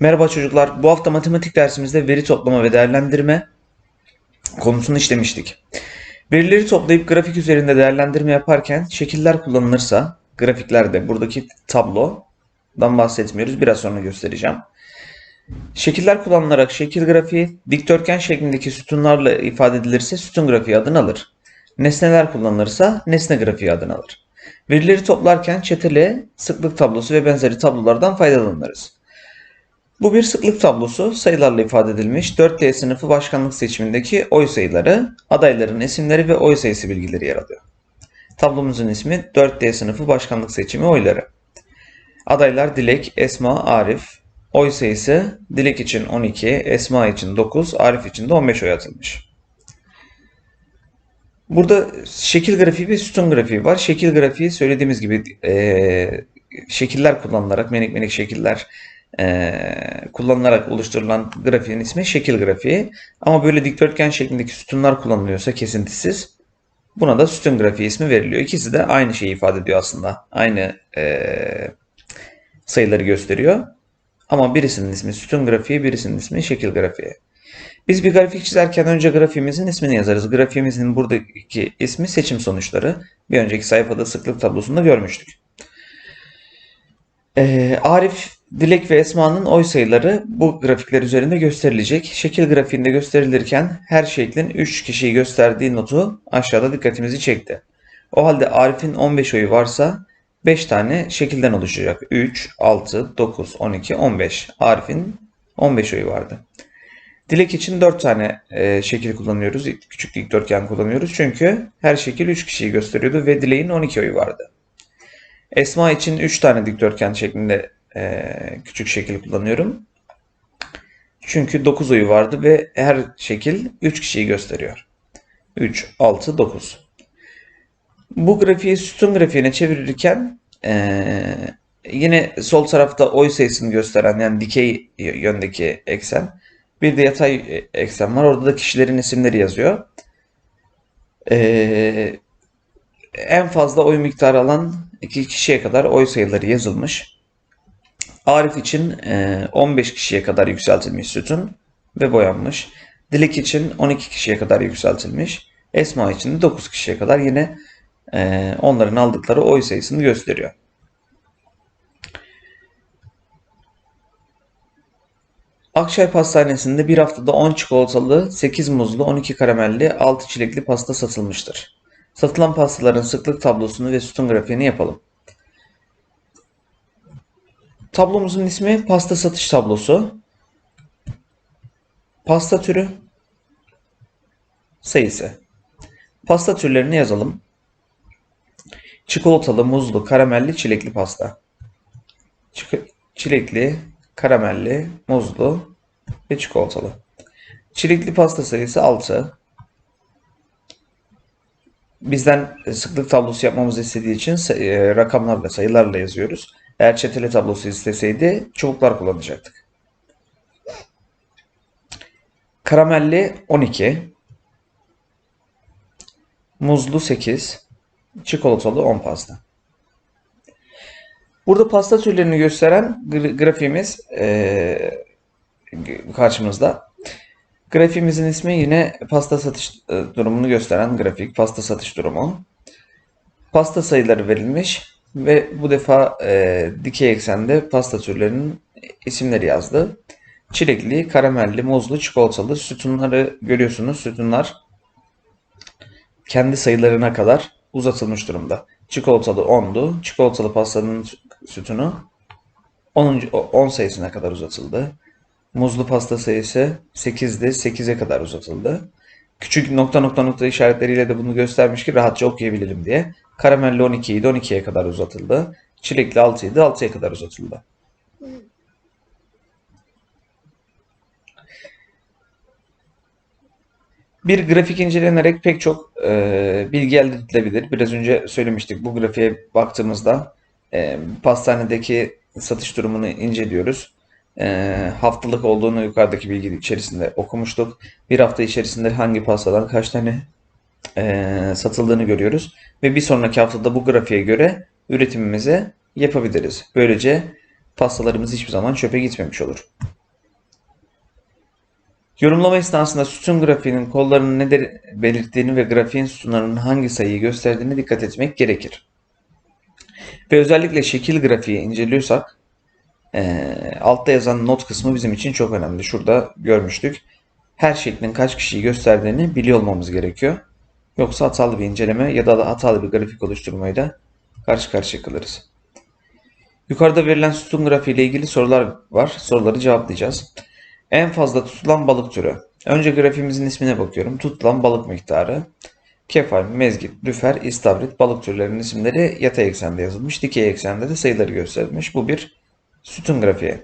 Merhaba çocuklar. Bu hafta matematik dersimizde veri toplama ve değerlendirme konusunu işlemiştik. Verileri toplayıp grafik üzerinde değerlendirme yaparken şekiller kullanılırsa, grafiklerde buradaki tablodan bahsetmiyoruz. Biraz sonra göstereceğim. Şekiller kullanılarak şekil grafiği dikdörtgen şeklindeki sütunlarla ifade edilirse sütun grafiği adını alır. Nesneler kullanılırsa nesne grafiği adını alır. Verileri toplarken çeteli, sıklık tablosu ve benzeri tablolardan faydalanırız. Bu bir sıklık tablosu sayılarla ifade edilmiş 4D sınıfı başkanlık seçimindeki oy sayıları, adayların isimleri ve oy sayısı bilgileri yer alıyor. Tablomuzun ismi 4D sınıfı başkanlık seçimi oyları. Adaylar Dilek, Esma, Arif. Oy sayısı Dilek için 12, Esma için 9, Arif için de 15 oy atılmış. Burada şekil grafiği ve sütun grafiği var. Şekil grafiği söylediğimiz gibi eee, şekiller kullanılarak, minik minik şekiller eee, kullanılarak oluşturulan grafiğin ismi şekil grafiği. Ama böyle dikdörtgen şeklindeki sütunlar kullanılıyorsa kesintisiz buna da sütun grafiği ismi veriliyor. İkisi de aynı şeyi ifade ediyor aslında. Aynı eee, sayıları gösteriyor. Ama birisinin ismi sütun grafiği, birisinin ismi şekil grafiği. Biz bir grafik çizerken önce grafiğimizin ismini yazarız. Grafiğimizin buradaki ismi seçim sonuçları. Bir önceki sayfada sıklık tablosunda görmüştük. Ee, Arif, Dilek ve Esma'nın oy sayıları bu grafikler üzerinde gösterilecek. Şekil grafiğinde gösterilirken her şeklin 3 kişiyi gösterdiği notu aşağıda dikkatimizi çekti. O halde Arif'in 15 oyu varsa 5 tane şekilden oluşacak. 3, 6, 9, 12, 15. Arif'in 15 oyu vardı. Dilek için 4 tane e, şekil kullanıyoruz. Küçük dikdörtgen kullanıyoruz. Çünkü her şekil 3 kişiyi gösteriyordu ve Dilek'in 12 oyu vardı. Esma için 3 tane dikdörtgen şeklinde e, küçük şekil kullanıyorum. Çünkü 9 oyu vardı ve her şekil 3 kişiyi gösteriyor. 3, 6, 9. Bu grafiği sütun grafiğine çevirirken eee, yine sol tarafta oy sayısını gösteren yani dikey yöndeki eksen bir de yatay eksen var. Orada da kişilerin isimleri yazıyor. Eee, en fazla oy miktarı alan iki kişiye kadar oy sayıları yazılmış. Arif için eee, 15 kişiye kadar yükseltilmiş sütun ve boyanmış. Dilek için 12 kişiye kadar yükseltilmiş. Esma için de 9 kişiye kadar yine eee, onların aldıkları oy sayısını gösteriyor. Akçay Pastanesi'nde bir haftada 10 çikolatalı, 8 muzlu, 12 karamelli, 6 çilekli pasta satılmıştır. Satılan pastaların sıklık tablosunu ve sütun grafiğini yapalım. Tablomuzun ismi pasta satış tablosu. Pasta türü, sayısı. Pasta türlerini yazalım. Çikolatalı, muzlu, karamelli, çilekli pasta. Çik- çilekli, karamelli, muzlu ve çikolatalı. Çilekli pasta sayısı 6. Bizden sıklık tablosu yapmamızı istediği için e, rakamlarla, sayılarla yazıyoruz. Eğer çeteli tablosu isteseydi çubuklar kullanacaktık. Karamelli 12. Muzlu 8. Çikolatalı 10 pasta. Burada pasta türlerini gösteren gra- grafiğimiz g- karşımızda. Grafiğimizin ismi yine pasta satış e, durumunu gösteren grafik, pasta satış durumu. Pasta sayıları verilmiş ve bu defa e, dikey eksende pasta türlerinin isimleri yazdı. Çilekli, karamelli, muzlu, çikolatalı sütunları görüyorsunuz. Sütunlar kendi sayılarına kadar uzatılmış durumda. Çikolatalı 10'du. Çikolatalı pastanın sütunu 10. 10 sayısına kadar uzatıldı. Muzlu pasta sayısı 8'di. 8'e kadar uzatıldı. Küçük nokta nokta nokta işaretleriyle de bunu göstermiş ki rahatça okuyabilelim diye. Karamelli 12 idi. 12'ye kadar uzatıldı. Çilekli 6 idi. 6'ya kadar uzatıldı. Bir grafik incelenerek pek çok e, bilgi elde edilebilir. Biraz önce söylemiştik. Bu grafiğe baktığımızda e, pastanedeki satış durumunu inceliyoruz. E, haftalık olduğunu yukarıdaki bilgi içerisinde okumuştuk. Bir hafta içerisinde hangi pastadan kaç tane e, satıldığını görüyoruz. Ve bir sonraki haftada bu grafiğe göre üretimimizi yapabiliriz. Böylece pastalarımız hiçbir zaman çöpe gitmemiş olur. Yorumlama esnasında sütun grafiğinin kollarının ne belirttiğini ve grafiğin sütunlarının hangi sayıyı gösterdiğine dikkat etmek gerekir. Ve özellikle şekil grafiği inceliyorsak eee, altta yazan not kısmı bizim için çok önemli. Şurada görmüştük. Her şeklin kaç kişiyi gösterdiğini biliyor olmamız gerekiyor. Yoksa hatalı bir inceleme ya da hatalı bir grafik oluşturmayla karşı karşıya kalırız. Yukarıda verilen sütun grafiği ile ilgili sorular var. Soruları cevaplayacağız. En fazla tutulan balık türü. Önce grafiğimizin ismine bakıyorum. Tutulan balık miktarı. Kefal, mezgit, lüfer, istavrit balık türlerinin isimleri yatay eksende yazılmış. Dikey eksende de sayıları gösterilmiş. Bu bir sütun grafiği.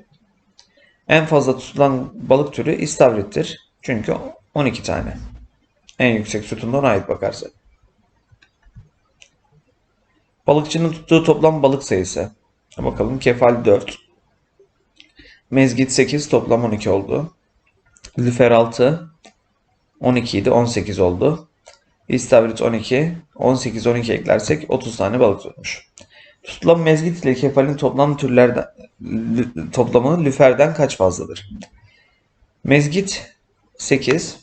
En fazla tutulan balık türü istavrittir. Çünkü 12 tane. En yüksek sütunda ona ait bakarsak. Balıkçının tuttuğu toplam balık sayısı. Bakalım kefal 4. Mezgit 8 toplam 12 oldu. Lüfer 6 12 idi 18 oldu. İstavrit 12 18 12 eklersek 30 tane balık tutmuş. Tutulan mezgit ile kefalin toplam türlerden toplamı lüferden kaç fazladır? Mezgit 8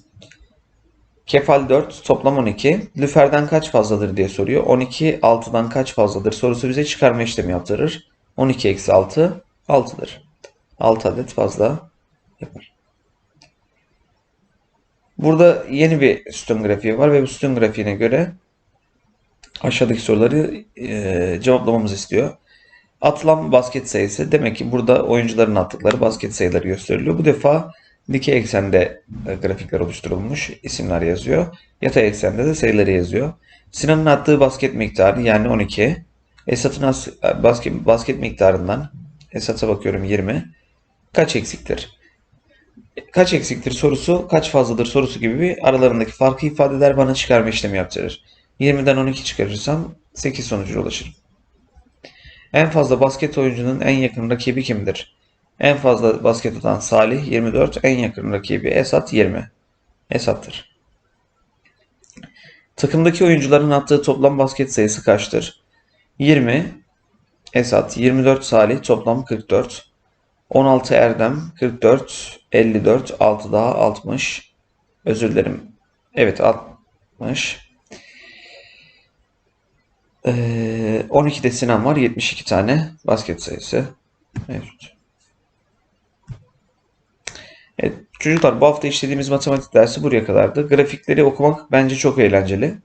Kefal 4 toplam 12. Lüferden kaç fazladır diye soruyor. 12 6'dan kaç fazladır sorusu bize çıkarma işlemi yaptırır. 12 eksi 6 6'dır. 6 adet fazla yapar. Burada yeni bir sütun grafiği var ve bu sütun grafiğine göre aşağıdaki soruları e, cevaplamamızı istiyor. Atılan basket sayısı demek ki burada oyuncuların attıkları basket sayıları gösteriliyor. Bu defa dikey eksende e, grafikler oluşturulmuş, isimler yazıyor. Yatay eksende de sayıları yazıyor. Sinan'ın attığı basket miktarı yani 12. Esat'ın e, basket, basket miktarından Esat'a bakıyorum 20. Kaç eksiktir? Kaç eksiktir sorusu, kaç fazladır sorusu gibi bir aralarındaki farkı ifade eder bana çıkarma işlemi yaptırır. 20'den 12 çıkarırsam 8 sonucuna ulaşırım. En fazla basket oyuncunun en yakın rakibi kimdir? En fazla basket atan Salih 24, en yakın rakibi Esat 20. Esat'tır. Takımdaki oyuncuların attığı toplam basket sayısı kaçtır? 20 Esat, 24 Salih, toplam 44. 16 Erdem, 44, 54, 6 daha 60. Özür dilerim. Evet 60. Ee, 12 de Sinan var. 72 tane basket sayısı mevcut. Evet, çocuklar bu hafta işlediğimiz matematik dersi buraya kadardı. Grafikleri okumak bence çok eğlenceli.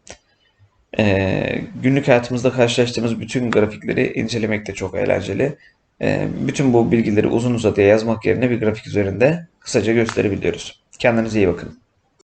Ee, günlük hayatımızda karşılaştığımız bütün grafikleri incelemek de çok eğlenceli. Ee, bütün bu bilgileri uzun uzadıya yazmak yerine bir grafik üzerinde kısaca gösterebiliyoruz. Kendinize iyi bakın.